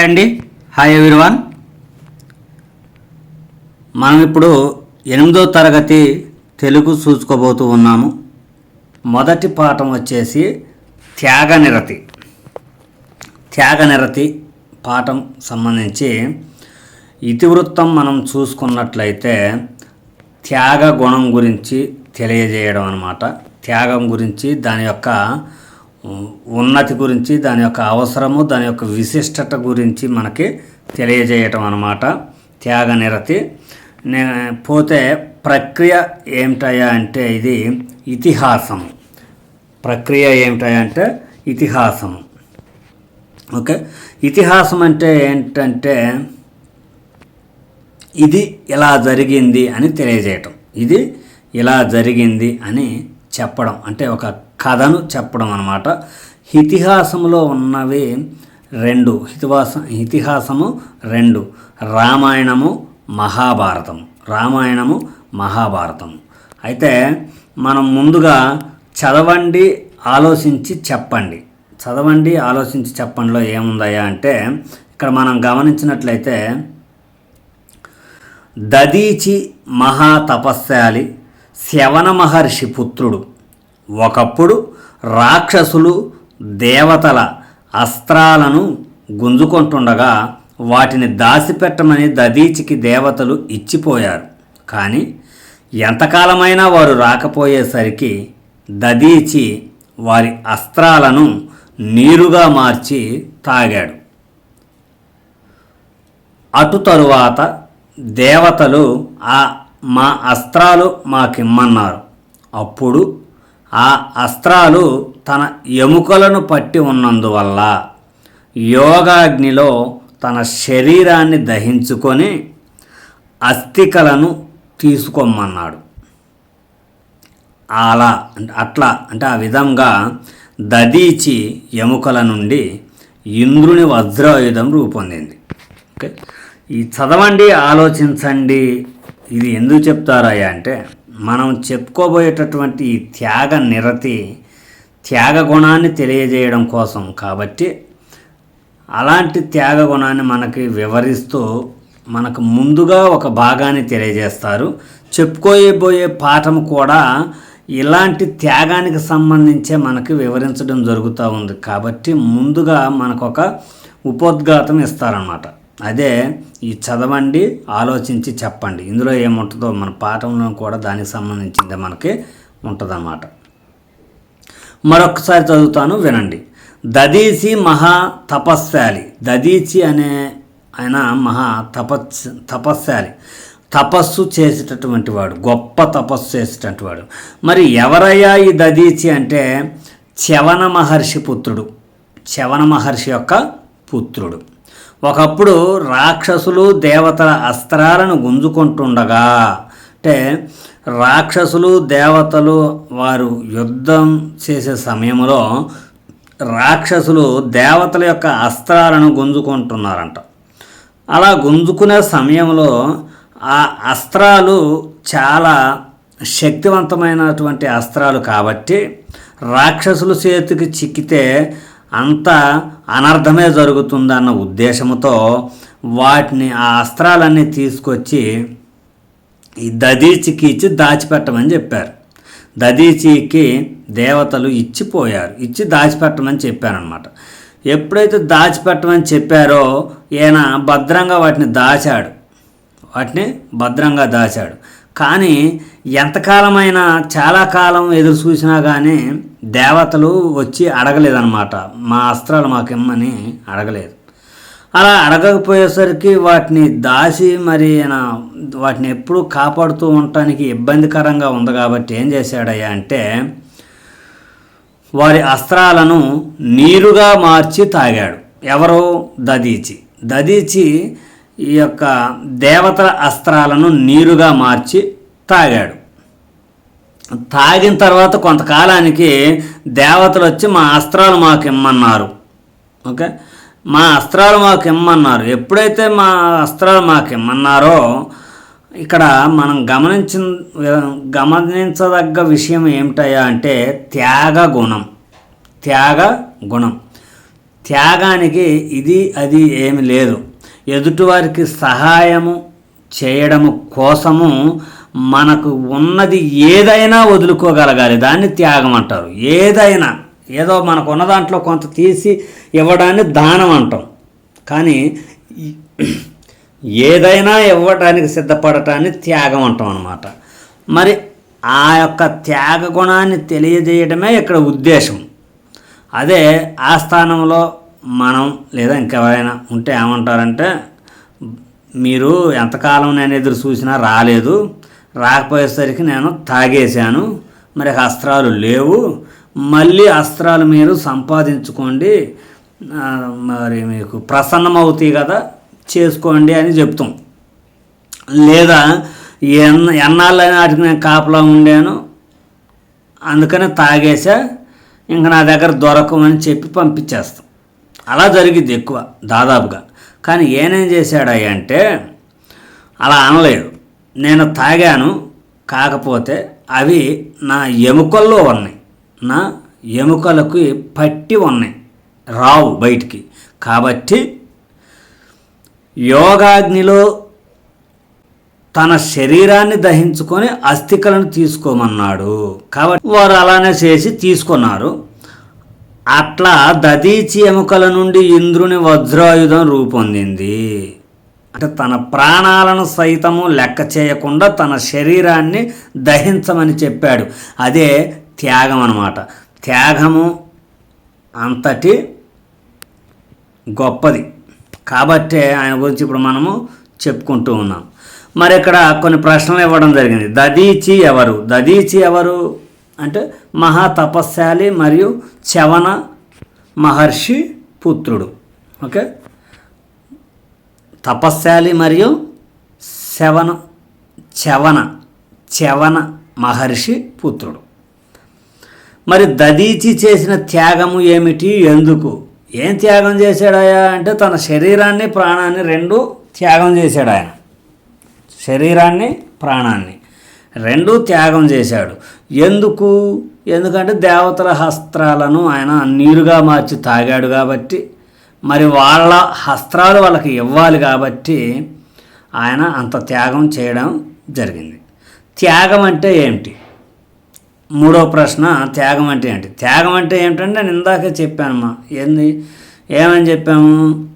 Hi అండి. Hi everyone. మనం ఇప్పుడు ఎనిమిదో తరగతి తెలుగు చూసుకోబోతూ ఉన్నాము. మొదటి పాఠం వచ్చేసి త్యాగనిరతి త్యాగనిరతి పాఠం సంబంధించి ఇతివృత్తం మనం చూసుకున్నట్లయితే త్యాగ గుణం గురించి తెలియజేయడం అన్నమాట. త్యాగం గురించి దాని యొక్క ఉన్నతి గురించి దాని యొక్క అవసరము దాని యొక్క విశిష్టత గురించి మనకి తెలియజేయటం అన్నమాట. త్యాగ నిరతి. పోతే ప్రక్రియ ఏమిటయ్యా అంటే ఇది ఇతిహాసం ప్రక్రియ ఏమిటయ్యా అంటే ఇతిహాసం ఓకే? ఇతిహాసం అంటే ఏంటంటే ఇది ఇలా జరిగింది అని తెలియజేయటం. ఇది ఇలా జరిగింది అని చెప్పడం. అంటే ఒక కథను చెప్పడం అనమాట ఇతిహాసంలో ఉన్నవి రెండు. ఇతిహాసం ఇతిహాసము రెండు. రామాయణము మహాభారతము రామాయణము మహాభారతము అయితే మనం ముందుగా చదవండి ఆలోచించి చెప్పండి. చదవండి ఆలోచించి చెప్పండిలో ఏముందయ్యా అంటే ఇక్కడ మనం గమనించినట్లయితే దదీచి మహా తపస్శాలి శవన మహర్షి పుత్రుడు. ఒకప్పుడు రాక్షసులు దేవతల అస్త్రాలను గుంజుకుంటుండగా వాటిని దాచిపెట్టమని దదీచికి దేవతలు ఇచ్చిపోయారు. కానీ ఎంతకాలమైనా వారు రాకపోయేసరికి దదీచి వారి అస్త్రాలను నీరుగా మార్చి తాగాడు. అటు తరువాత దేవతలు ఆ మా అస్త్రాలు మాకిమ్మన్నారు. అప్పుడు ఆ అస్త్రాలు తన ఎముకలను పట్టి ఉన్నందువల్ల యోగాగ్నిలో తన శరీరాన్ని దహించుకొని అస్థికలను తీసుకోమన్నాడు. అలా అంటే అట్లా అంటే ఆ విధంగా దదీచి ఎముకల నుండి ఇంద్రుని వజ్రాయుధం రూపొందింది. ఓకే? ఈ చదవండి ఆలోచించండి. ఇది ఎందుకు చెప్తారయ్యా అంటే మనం చెప్పుకోబోయేటటువంటి ఈ త్యాగ నిరతి త్యాగ గుణాన్ని తెలియజేయడం కోసం. కాబట్టి అలాంటి త్యాగ గుణాన్ని మనకి వివరిస్తూ మనకు ముందుగా ఒక భాగాన్ని తెలియజేస్తారు. చెప్పుకోబోయే పాఠం కూడా ఇలాంటి త్యాగానికి సంబంధించే మనకి వివరించడం జరుగుతూ ఉంది. కాబట్టి ముందుగా మనకు ఒక ఉపోద్ఘాతం ఇస్తారన్నమాట. అదే ఈ చదవండి ఆలోచించి చెప్పండి. ఇందులో ఏముంటుందో మన పాఠంలో కూడా దానికి సంబంధించిందే మనకి ఉంటుందన్నమాట. మరొకసారి చదువుతాను వినండి. దదీసి మహా తపస్శాలి. దదీచి అనే ఆయన మహా తపస్ తపస్శాలి. తపస్సు చేసేటటువంటి వాడు గొప్ప తపస్సు చేసేటటువంటి వాడు. మరి ఎవరయ్యా ఈ దదీచి అంటే? చవన మహర్షి పుత్రుడు. చవన మహర్షి యొక్క పుత్రుడు. ఒకప్పుడు రాక్షసులు దేవతల అస్త్రాలను గుంజుకుంటుండగా అంటే రాక్షసులు దేవతలు వారు యుద్ధం చేసే సమయంలో రాక్షసులు దేవతల యొక్క అస్త్రాలను గుంజుకుంటున్నారంట. అలా గుంజుకునే సమయంలో ఆ అస్త్రాలు చాలా శక్తివంతమైనటువంటి అస్త్రాలు కాబట్టి రాక్షసుల చేతికి చిక్కితే అంత అనర్థమే జరుగుతుందన్న ఉద్దేశంతో వాటిని ఆ అస్త్రాలన్నీ తీసుకొచ్చి ఈ దదీచికి ఇచ్చి దాచిపెట్టమని చెప్పారు. దదీచికి దేవతలు ఇచ్చిపోయారు. ఇచ్చి దాచిపెట్టమని చెప్పారనమాట ఎప్పుడైతే దాచిపెట్టమని చెప్పారో ఈయన భద్రంగా వాటిని దాచాడు. వాటిని భద్రంగా దాచాడు. కానీ ఎంతకాలమైనా చాలా కాలం ఎదురు చూసినా కానీ దేవతలు వచ్చి అడగలేదన్నమాట. మా అస్త్రాలు మాకిమ్మని అడగలేదు. అలా అడగకపోయేసరికి వాటిని దాచి మరి వాటిని ఎప్పుడూ కాపాడుతూ ఉండటానికి ఇబ్బందికరంగా ఉంది కాబట్టి ఏం చేశాడయ్యా అంటే వారి అస్త్రాలను నీరుగా మార్చి తాగాడు. ఎవరో దదీచి. దదీచి ఈ యొక్క దేవతల అస్త్రాలను నీరుగా మార్చి తాగాడు. తాగిన తర్వాత కొంతకాలానికి దేవతలు వచ్చి మా అస్త్రాలు మాకు ఇమ్మన్నారు. ఓకే? మా అస్త్రాలు మాకు ఇమ్మన్నారు. ఎప్పుడైతే మా అస్త్రాలు మాకు ఇమ్మన్నారో ఇక్కడ మనం గమనించిన గమనించదగ్గ విషయం ఏమిటయ్యా అంటే త్యాగ గుణం. త్యాగ గుణం. త్యాగానికి ఇది అది ఏమి లేదు. ఎదుటివారికి సహాయము చేయడము కోసము మనకు ఉన్నది ఏదైనా వదులుకోగలగాలి. దాన్ని త్యాగం అంటారు. ఏదైనా ఏదో మనకు ఉన్న దాంట్లో కొంత తీసి ఇవ్వడాన్ని దానం అంటాం. కానీ ఏదైనా ఇవ్వడానికి సిద్ధపడటాన్ని త్యాగం అంటాం అన్నమాట. మరి ఆ యొక్క త్యాగ గుణాన్ని తెలియజేయడమే ఇక్కడ ఉద్దేశం. అదే ఆ స్థానంలో మనం లేదా ఇంకెవరైనా ఉంటే ఏమంటారంటే మీరు ఎంతకాలం నేను ఎదురు చూసినా రాలేదు. రాకపోయేసరికి నేను తాగేశాను. మరి అస్త్రాలు లేవు. మళ్ళీ అస్త్రాలు మీరు సంపాదించుకోండి. మరి మీకు ప్రసన్నమవుతాయి కదా చేసుకోండి అని చెప్తాం. లేదా ఎన్న ఎన్నాళ్ళ నాటికి నేను కాపలా ఉండాను. అందుకనే తాగేశా. ఇంకా నా దగ్గర దొరకమని చెప్పి పంపించేస్తాం. అలా జరిగింది ఎక్కువ దాదాపుగా. కానీ ఏనేం చేశాడయ్య అంటే అలా అనలేడు నేను తాగాను కాకపోతే అవి నా ఎముకల్లో ఉన్నాయి. నా ఎముకలకు పట్టి ఉన్నాయి రావు బయటికి. కాబట్టి యోగాగ్నిలో తన శరీరాన్ని దహించుకొని అస్థికలను తీసుకోమన్నాడు. కాబట్టి వారు అలానే చేసి తీసుకున్నారు. అట్లా దదీచి ఎముకల నుండి ఇంద్రుని వజ్రాయుధం రూపొందింది. అంటే తన ప్రాణాలను సైతము లెక్క చేయకుండా తన శరీరాన్ని దహించమని చెప్పాడు. అదే త్యాగం అనమాట త్యాగము అంతటి గొప్పది. కాబట్టే ఆయన గురించి ఇప్పుడు మనము చెప్పుకుంటూ ఉన్నాం. మరి ఇక్కడ కొన్ని ప్రశ్నలు ఇవ్వడం జరిగింది. దదీచి ఎవరు? దదీచి ఎవరు? అంటే మహా తపస్శాలి మరియు చవన మహర్షి పుత్రుడు. ఓకే తపస్శాలి మరియు శవన చవన చవన మహర్షి పుత్రుడు. మరి దదీచి చేసిన త్యాగము ఏమిటి? ఎందుకు? ఏం త్యాగం చేశాడాయా అంటే తన శరీరాన్ని ప్రాణాన్ని రెండు త్యాగం చేశాడు ఆయన. శరీరాన్ని ప్రాణాన్ని. రెండూ త్యాగం చేశాడు. ఎందుకు? ఎందుకంటే దేవతల హస్త్రాలను ఆయన నీరుగా మార్చి తాగాడు కాబట్టి మరి వాళ్ళ హస్త్రాలు వాళ్ళకి ఇవ్వాలి కాబట్టి ఆయన అంత త్యాగం చేయడం జరిగింది. త్యాగం అంటే ఏమిటి? మూడో ప్రశ్న త్యాగం అంటే ఏంటి త్యాగం అంటే ఏమిటంటే నేను ఇందాకే చెప్పానమ్మా. ఏంది? ఏమని చెప్పాము?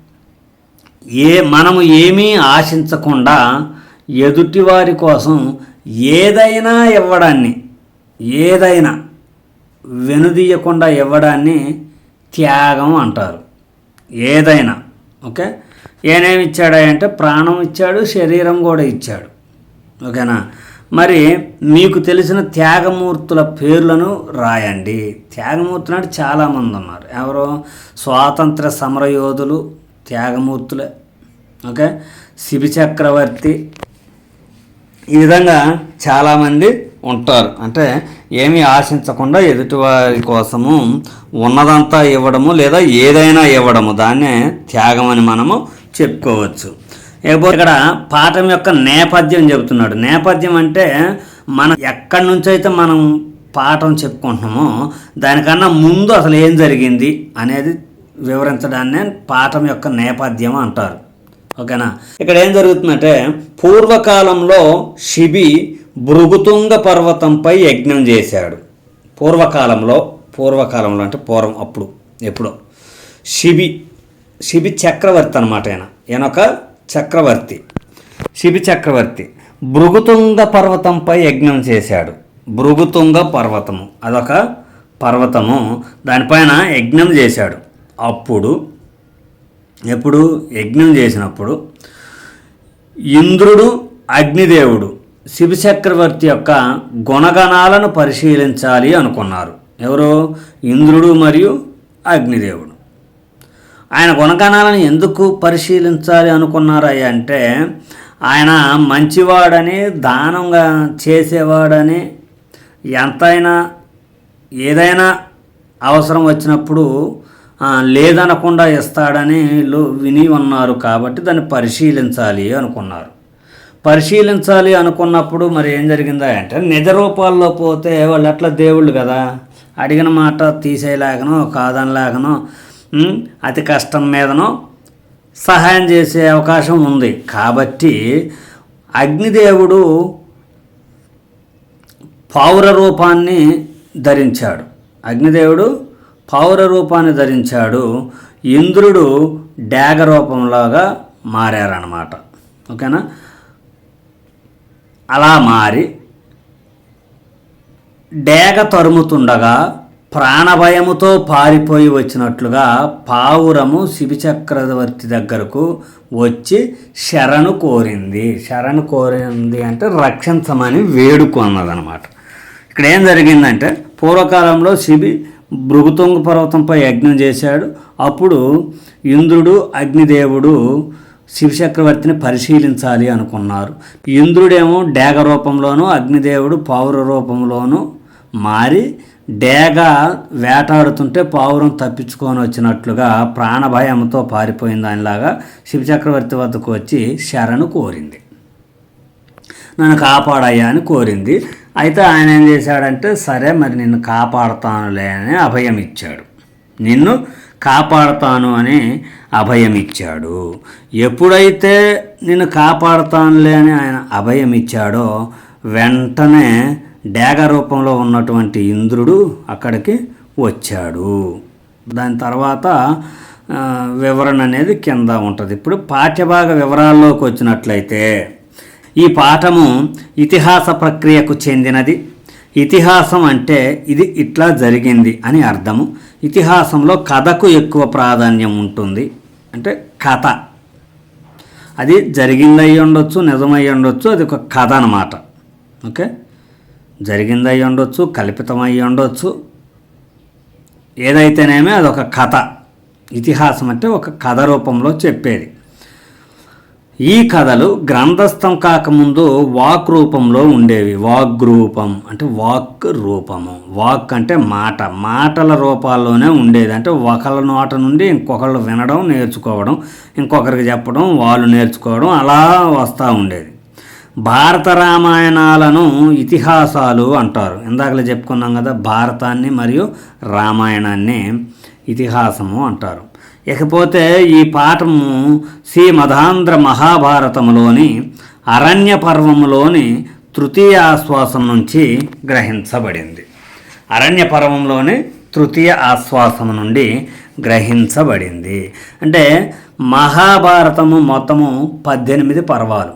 ఏ మనము ఏమీ ఆశించకుండా ఎదుటివారి కోసం ఏదైనా ఇవ్వడాన్ని ఏదైనా వెనుదీయకుండా ఇవ్వడాన్ని త్యాగం అంటారు. ఏదైనా ఓకే? ఏనేమి ఇచ్చాడా అంటే ప్రాణం ఇచ్చాడు శరీరం కూడా ఇచ్చాడు. ఓకేనా? మరి మీకు తెలిసిన త్యాగమూర్తుల పేర్లను రాయండి. త్యాగమూర్తులు అంటే చాలామంది ఉన్నారు. ఎవరు? స్వాతంత్ర సమరయోధులు త్యాగమూర్తులే. ఓకే? శిబి చక్రవర్తి ఈ విధంగా చాలామంది ఉంటారు. అంటే ఏమీ ఆశించకుండా ఎదుటివారి కోసము ఉన్నదంతా ఇవ్వడము లేదా ఏదైనా ఇవ్వడము. దాన్నే త్యాగం అని మనము చెప్పుకోవచ్చు. లేకపోతే ఇక్కడ పాఠం యొక్క నేపథ్యం చెబుతున్నాడు. నేపథ్యం అంటే మనం ఎక్కడి నుంచి అయితే మనం పాఠం చెప్పుకుంటున్నామో దానికన్నా ముందు అసలు ఏం జరిగింది అనేది వివరించడాన్నే పాఠం యొక్క నేపథ్యం అంటారు. ఓకేనా? ఇక్కడ ఏం జరుగుతుందంటే పూర్వకాలంలో శిబి భృగుతుంగ పర్వతంపై యజ్ఞం చేశాడు. పూర్వకాలంలో పూర్వకాలంలో అంటే పూర్వం అప్పుడు ఎప్పుడో. శిబి శిబి చక్రవర్తి అనమాట ఆయన ఈయన ఒక చక్రవర్తి. శిబి చక్రవర్తి. భృగుతుంగ పర్వతంపై యజ్ఞం చేశాడు. భృగుతుంగ పర్వతము. అదొక పర్వతము. దానిపైన యజ్ఞం చేశాడు. అప్పుడు ఎప్పుడు యజ్ఞం చేసినప్పుడు ఇంద్రుడు అగ్నిదేవుడు శివచక్రవర్తి యొక్క గుణగణాలను పరిశీలించాలి అనుకున్నారు. ఎవరు? ఇంద్రుడు మరియు అగ్నిదేవుడు. ఆయన గుణగణాలను ఎందుకు పరిశీలించాలి అనుకున్నారయ్య అంటే ఆయన మంచివాడని దానంగా చేసేవాడని ఎంతైనా ఏదైనా అవసరం వచ్చినప్పుడు లేదనకుండా ఇస్తాడని వీళ్ళు విని ఉన్నారు కాబట్టి దాన్ని పరిశీలించాలి అనుకున్నారు. పరిశీలించాలి అనుకున్నప్పుడు మరి ఏం జరిగిందా అంటే నిజ రూపాల్లో పోతే వాళ్ళు ఎట్లా దేవుళ్ళు కదా అడిగిన మాట తీసేయలేకనో కాదనలేకనో అతి కష్టం మీదనో సహాయం చేసే అవకాశం ఉంది. కాబట్టి అగ్నిదేవుడు పౌర రూపాన్ని ధరించాడు. అగ్నిదేవుడు పౌర రూపాన్ని ధరించాడు. ఇంద్రుడు డాగ రూపంలాగా మారారనమాట ఓకేనా? అలా మారి డేగ తరుముతుండగా ప్రాణభయముతో పారిపోయి వచ్చినట్లుగా పావురము శిబి చక్రవర్తి దగ్గరకు వచ్చి శరణు కోరింది. శరణు కోరింది అంటే రక్షించమని వేడుకున్నదనమాట ఇక్కడ ఏం జరిగిందంటే పూర్వకాలంలో శిబి భృగుతుంగ పర్వతంపై యజ్ఞం చేశాడు. అప్పుడు ఇంద్రుడు అగ్నిదేవుడు శివచక్రవర్తిని పరిశీలించాలి అనుకున్నారు. ఇంద్రుడేమో డేగ రూపంలోనూ అగ్నిదేవుడు పావుర రూపంలోనూ మారి డేగ వేటాడుతుంటే పావురం తప్పించుకొని వచ్చినట్లుగా ప్రాణభయంతో పారిపోయిన దానిలాగా శివచక్రవర్తి వద్దకు వచ్చి శరణు కోరింది. నన్ను కాపాడయ్యా అని కోరింది. అయితే ఆయన ఏం చేశాడంటే సరే మరి నిన్ను కాపాడుతానులే అని అభయం ఇచ్చాడు నిన్ను కాపాడుతాను అని అభయం ఇచ్చాడు ఎప్పుడైతే నిన్ను కాపాడుతానులే అని ఆయన అభయం ఇచ్చాడో వెంటనే డేగ రూపంలో ఉన్నటువంటి ఇంద్రుడు అక్కడికి వచ్చాడు. దాని తర్వాత వివరణ అనేది కింద ఉంటుంది. ఇప్పుడు పాఠ్యభాగ వివరాల్లోకి వచ్చినట్లయితే ఈ పాఠము ఇతిహాస ప్రక్రియకు చెందినది. ఇతిహాసం అంటే ఇది ఇట్లా జరిగింది అని అర్థము. ఇతిహాసంలో కథకు ఎక్కువ ప్రాధాన్యం ఉంటుంది. అంటే కథ. అది జరిగిందై ఉండొచ్చు నిజమై ఉండొచ్చు అది ఒక కథ అన్నమాట. ఓకే? జరిగిందై ఉండొచ్చు కల్పితమై ఉండొచ్చు. ఏదైతేనేమి అదొక కథ. ఇతిహాసం అంటే ఒక కథ రూపంలో చెప్పేది. ఈ కథలు గ్రంథస్థం కాకముందు వాక్ రూపంలో ఉండేవి. వాక్ రూపం అంటే వాక్ రూపము. వాక్ అంటే మాట. మాటల రూపాల్లోనే ఉండేది. అంటే ఒకళ్ళ నోట నుండి ఇంకొకళ్ళు వినడం నేర్చుకోవడం ఇంకొకరికి చెప్పడం వాళ్ళు నేర్చుకోవడం అలా వస్తూ ఉండేది. భారత రామాయణాలను ఇతిహాసాలు అంటారు. ఇందాకలే చెప్పుకున్నాం కదా భారతాన్ని మరియు రామాయణాన్ని ఇతిహాసము అంటారు. ఇకపోతే ఈ పాఠము శ్రీ మధాంధ్ర మహాభారతములోని అరణ్య పర్వములోని తృతీయ ఆశ్వాసం నుంచి గ్రహించబడింది. అరణ్య పర్వంలోని తృతీయ ఆశ్వాసం నుండి గ్రహించబడింది. అంటే మహాభారతము మొత్తము పద్దెనిమిది పర్వాలు.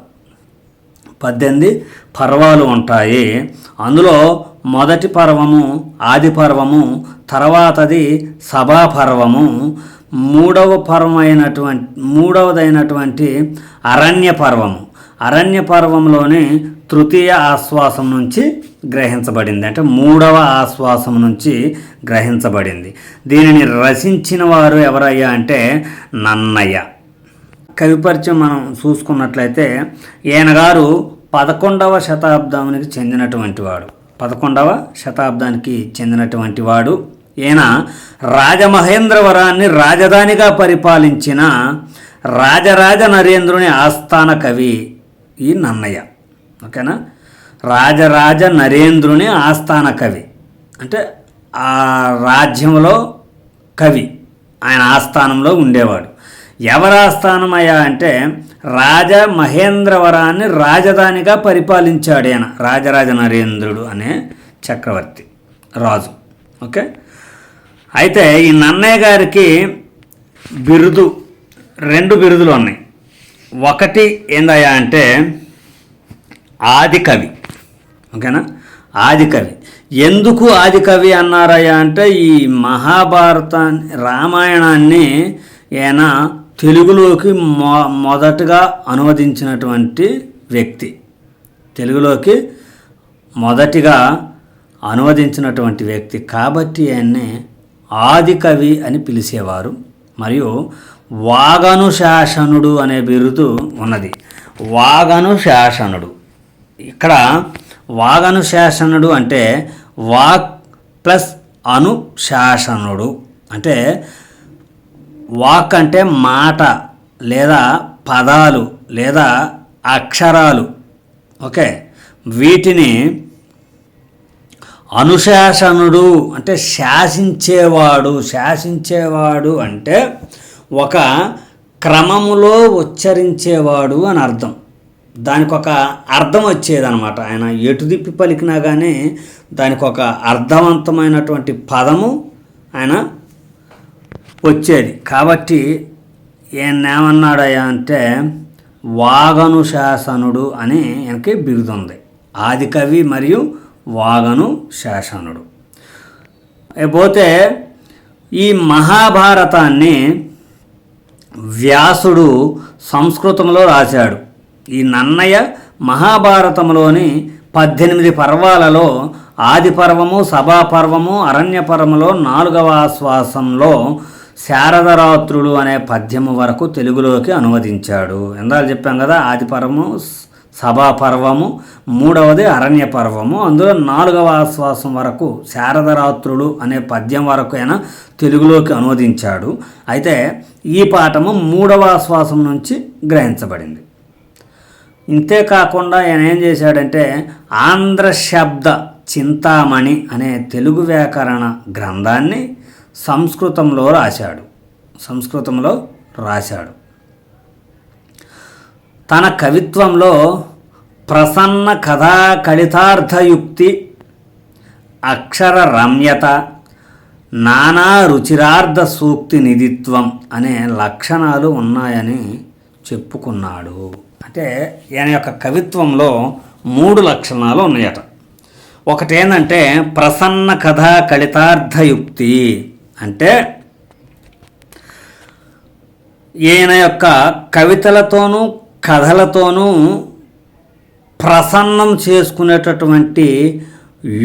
పద్దెనిమిది పర్వాలు ఉంటాయి. అందులో మొదటి పర్వము ఆది పర్వము తర్వాతది సభా పర్వము మూడవ పర్వమైనటువంటి మూడవదైనటువంటి అరణ్య పర్వము. అరణ్య పర్వంలోని తృతీయ ఆశ్వాసం నుంచి గ్రహించబడింది. అంటే మూడవ ఆశ్వాసం నుంచి గ్రహించబడింది. దీనిని రచించిన వారు ఎవరయ్యా అంటే నన్నయ్య. కవిపరిచయం మనం చూసుకున్నట్లయితే ఈయనగారు పదకొండవ శతాబ్దానికి చెందినటువంటి వాడు. పదకొండవ శతాబ్దానికి చెందినటువంటి వాడు. ఈయన రాజమహేంద్రవరాన్ని రాజధానిగా పరిపాలించిన రాజరాజ నరేంద్రుని ఆస్థాన కవి ఈ నన్నయ్య. ఓకేనా? రాజరాజ నరేంద్రుని ఆస్థాన కవి. అంటే ఆ రాజ్యంలో కవి. ఆయన ఆస్థానంలో ఉండేవాడు. ఎవరి అయ్యా అంటే రాజ మహేంద్రవరాన్ని రాజధానిగా పరిపాలించాడు ఆయన రాజరాజ నరేంద్రుడు అనే చక్రవర్తి రాజు. ఓకే? అయితే ఈ నన్నయ్య గారికి బిరుదు రెండు బిరుదులు ఉన్నాయి. ఒకటి ఏందయ్యా అంటే ఆది కవి ఓకేనా? ఆది కవి ఎందుకు ఆది కవి అన్నారయ్యా అంటే ఈ మహాభారతాన్ని రామాయణాన్ని ఈయన తెలుగులోకి మొ మొదటగా అనువదించినటువంటి వ్యక్తి. తెలుగులోకి మొదటిగా అనువదించినటువంటి వ్యక్తి. కాబట్టి ఆయన్ని ఆదికవి అని పిలిచేవారు. మరియు వాగనుశాసనుడు అనే బిరుదు ఉన్నది. వాగనుశాసనుడు ఇక్కడ వాగనుశాసనుడు అంటే వాక్ ప్లస్ అనుశాసనుడు అంటే వాక్ అంటే మాట లేదా పదాలు లేదా అక్షరాలు. ఓకే? వీటిని అనుశాసనుడు అంటే శాసించేవాడు శాసించేవాడు అంటే ఒక క్రమములో ఉచ్చరించేవాడు అని అర్థం. దానికి ఒక అర్థం వచ్చేదనమాట ఆయన ఎటుదిప్పి పలికినా కానీ దానికి ఒక అర్థవంతమైనటువంటి పదము ఆయన వచ్చేది. కాబట్టి ఏమన్నాడయ్యా అంటే వాగనుశాసనుడు అని ఆయనకి బిరుదుంది. ఆదికవి మరియు వాగను శాసనుడు పోతే ఈ మహాభారతాన్ని వ్యాసుడు సంస్కృతంలో రాశాడు. ఈ నన్నయ్య మహాభారతంలోని పద్దెనిమిది పర్వాలలో ఆది పర్వము సభాపర్వము అరణ్యపర్వములో నాలుగవ ఆశ్వాసంలో శారదరాత్రులు అనే పద్యము వరకు తెలుగులోకి అనువదించాడు. ఎందాలు చెప్పాం కదా ఆది పర్వము సభాపర్వము మూడవది అరణ్య పర్వము అందులో నాలుగవ ఆశ్వాసం వరకు శారదరాత్రులు అనే పద్యం వరకు అయినా తెలుగులోకి అనువదించాడు. అయితే ఈ పాఠము మూడవ ఆశ్వాసం నుంచి గ్రహించబడింది. ఇంతే కాకుండా ఆయన ఏం చేశాడంటే ఆంధ్ర శబ్ద చింతామణి అనే తెలుగు వ్యాకరణ గ్రంథాన్ని సంస్కృతంలో రాశాడు. సంస్కృతంలో రాశాడు. తన కవిత్వంలో ప్రసన్న కథా కళితార్థయుక్తి అక్షర రమ్యత నానా రుచిరార్థ సూక్తి నిధిత్వం అనే లక్షణాలు ఉన్నాయని చెప్పుకున్నాడు. అంటే ఈయన యొక్క కవిత్వంలో మూడు లక్షణాలు ఉన్నాయట. ఒకటి ఏంటంటే ప్రసన్న కథా కళితార్థయుక్తి అంటే ఈయన యొక్క కవితలతోనూ కథలతోనూ ప్రసన్నం చేసుకునేటటువంటి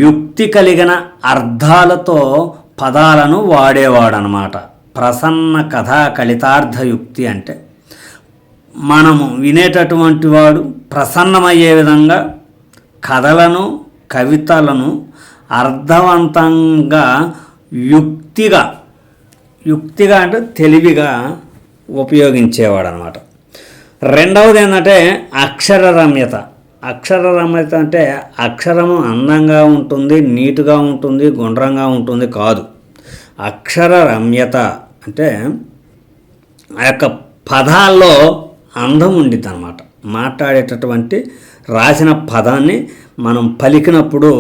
యుక్తి కలిగిన అర్థాలతో పదాలను వాడేవాడనమాట ప్రసన్న కథా కలితార్థయుక్తి అంటే మనము వినేటటువంటి వాడు ప్రసన్నమయ్యే విధంగా కథలను కవితలను అర్థవంతంగా యుక్తిగా యుక్తిగా అంటే తెలివిగా ఉపయోగించేవాడు అనమాట రెండవది ఏంటంటే అక్షర రమ్యత అక్షర రమ్యత అంటే అక్షరము అందంగా ఉంటుంది నీటుగా ఉంటుంది గుండ్రంగా ఉంటుంది కాదు. అక్షర రమ్యత అంటే ఆ యొక్క పదాల్లో అందం ఉండిద్ది అనమాట మాట్లాడేటటువంటి రాసిన పదాన్ని మనం పలికినప్పుడు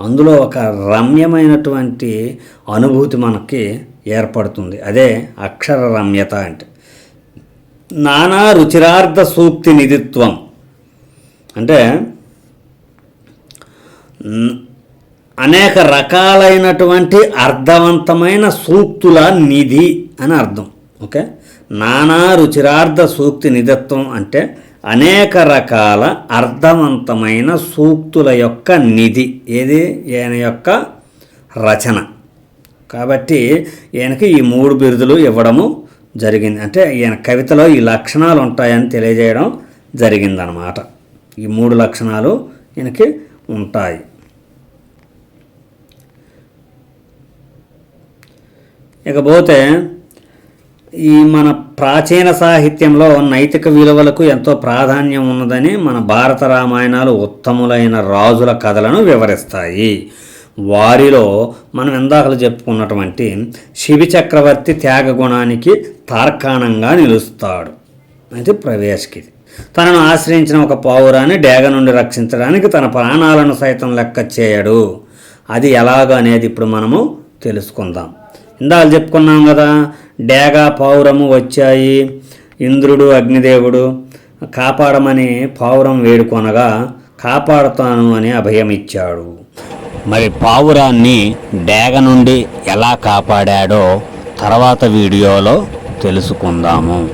అందులో ఒక రమ్యమైనటువంటి అనుభూతి మనకి ఏర్పడుతుంది. అదే అక్షర రమ్యత అంటే. నానా రుచిరార్థ సూక్తి నిధిత్వం. అంటే అనేక రకాలైనటువంటి అర్థవంతమైన సూక్తుల నిధి అని అర్థం. ఓకే? నానా రుచిరార్థ సూక్తి నిధత్వం అంటే అనేక రకాల అర్థవంతమైన సూక్తుల యొక్క నిధి. ఏది? ఈయన యొక్క రచన. కాబట్టి ఈయనకి ఈ మూడు బిరుదులు ఇవ్వడము జరిగింది. అంటే ఈయన కవితలో ఈ లక్షణాలు ఉంటాయని తెలియజేయడం జరిగిందనమాట ఈ మూడు లక్షణాలు ఈయనకి ఉంటాయి. ఇకపోతే ఈ మన ప్రాచీన సాహిత్యంలో నైతిక విలువలకు ఎంతో ప్రాధాన్యం ఉన్నదని మన భారత రామాయణాలు ఉత్తములైన రాజుల కథలను వివరిస్తాయి. వారిలో మనం ఇందాకలు చెప్పుకున్నటువంటి శివి చక్రవర్తి త్యాగ గుణానికి తార్కాణంగా నిలుస్తాడు. అయితే ప్రవేశకి. తనను ఆశ్రయించిన ఒక పావురాన్ని డేగ నుండి రక్షించడానికి తన ప్రాణాలను సైతం లెక్క చేయడు. అది ఎలాగ అనేది ఇప్పుడు మనము తెలుసుకుందాం. ఇందాక చెప్పుకున్నాం కదా డేగ పావురము వచ్చాయి ఇంద్రుడు అగ్నిదేవుడు కాపాడమని పావురం వేడుకొనగా కాపాడుతాను అని అభయం ఇచ్చాడు మరి పావురాన్ని డేగ నుండి ఎలా కాపాడాడో తర్వాత వీడియోలో తెలుసుకుందాము.